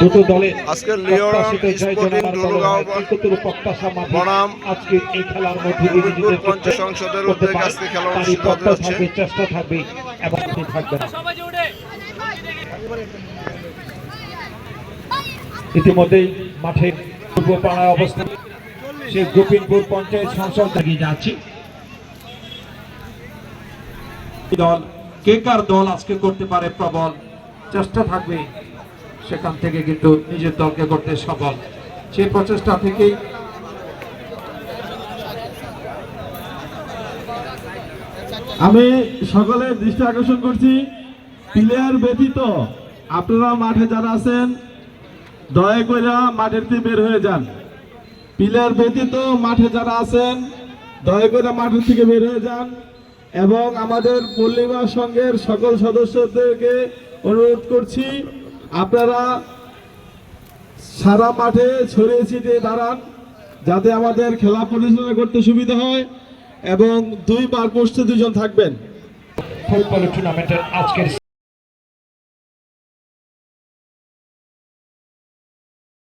দুটো আজকের স্পোর্টিং দুর্গাও বনাম আজকের এই খেলার মধ্যে দিয়ে সংসদের উদ্যোগে আজকে খেলা অনুষ্ঠিত চেষ্টা থাকবে এবং থাকবে না। ইতিমধ্যেই মাঠে পূর্ব পাড়ায় অবস্থান সে গোপিনপুর পঞ্চায়েত সংসদ থেকে যাচ্ছি। দল কে কার দল আজকে করতে পারে প্রবল? চেষ্টা থাকবে সেখান থেকে কিন্তু নিজের দলকে করতে সফল। সেই প্রচেষ্টা থেকেই আমি সকলের দৃষ্টি আকর্ষণ করছি। প্লেয়ার ব্যতীত আপনারা মাঠে যারা আছেন, দয়া করে মাঠের থেকে বের হয়ে যান। প্লেয়ার ব্যতীত মাঠে যারা আছেন, দয়া করে মাঠের থেকে বের হয়ে যান এবং আমাদের পল্লিমা সংঘের সকল সদস্যদেরকে অনুরোধ করছি আপনারা সারা মাঠে ছড়িয়ে ছিটিয়ে দাঁড়ান যাতে আমাদের খেলা পরিচালনা করতে সুবিধা হয় এবং দুই বার পোস্টে দুজন থাকবেন। ফুটবল টুর্নামেন্টের আজকের